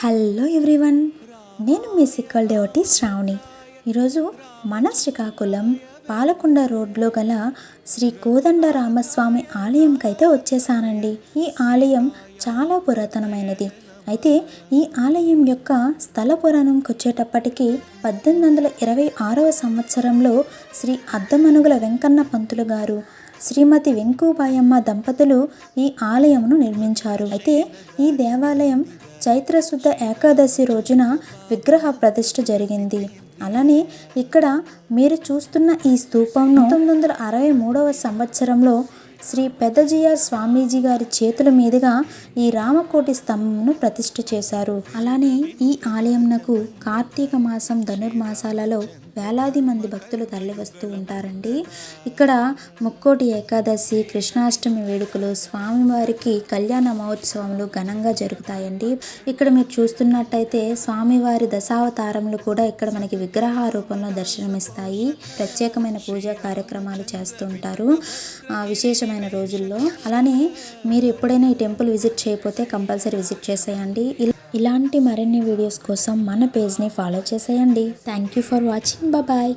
Hello everyone నేను మీ sickle దేవటి Shravani. ఈరోజు మన శ్రీకాకుళం పాలకొండ రోడ్లో గల శ్రీ కోదండ రామస్వామి ఆలయంకి అయితే వచ్చేసానండి. ఈ ఆలయం చాలా పురాతనమైనది. అయితే ఈ ఆలయం యొక్క స్థల పురాణంకి వచ్చేటప్పటికి పద్దెనిమిది వందల ఇరవై ఆరవ సంవత్సరంలో శ్రీ అద్దమనుగుల వెంకన్న పంతులు గారు శ్రీమతి వెంకుబాయమ్మ దంపతులు ఈ ఆలయమును నిర్మించారు. అయితే ఈ దేవాలయం చైత్రశుద్ధ ఏకాదశి రోజున విగ్రహ ప్రతిష్ఠ జరిగింది. అలానే ఇక్కడ మీరు చూస్తున్న ఈ స్తూపంను పంతొమ్మిది వందల అరవై మూడవ సంవత్సరంలో శ్రీ పెద్దజిఆర్ స్వామీజీ గారి చేతుల మీదుగా ఈ రామకోటి స్తంభంను ప్రతిష్ఠ చేశారు. అలానే ఈ ఆలయంనకు కార్తీక మాసం ధనుర్మాసాలలో వేలాది మంది భక్తులు తరలివస్తూ ఉంటారండి. ఇక్కడ ముక్కోటి ఏకాదశి కృష్ణాష్టమి వేడుకలు స్వామివారికి కళ్యాణ మహోత్సవములు ఘనంగా జరుగుతాయండి. ఇక్కడ మీరు చూస్తున్నట్టయితే స్వామివారి దశావతారములు కూడా ఇక్కడ మనకి విగ్రహ రూపంలో దర్శనమిస్తాయి. ప్రత్యేకమైన పూజా కార్యక్రమాలు చేస్తూ ఉంటారు విశేషమైన రోజుల్లో. అలానే మీరు ఎప్పుడైనా ఈ టెంపుల్ విజిట్ చేయకపోతే కంపల్సరీ విజిట్ చేసేయండి. ఇల్- ఇలాంటి మరిన్ని వీడియోస్ కోసం మన పేజ్ని ఫాలో చేసేయండి. Thank you for watching bye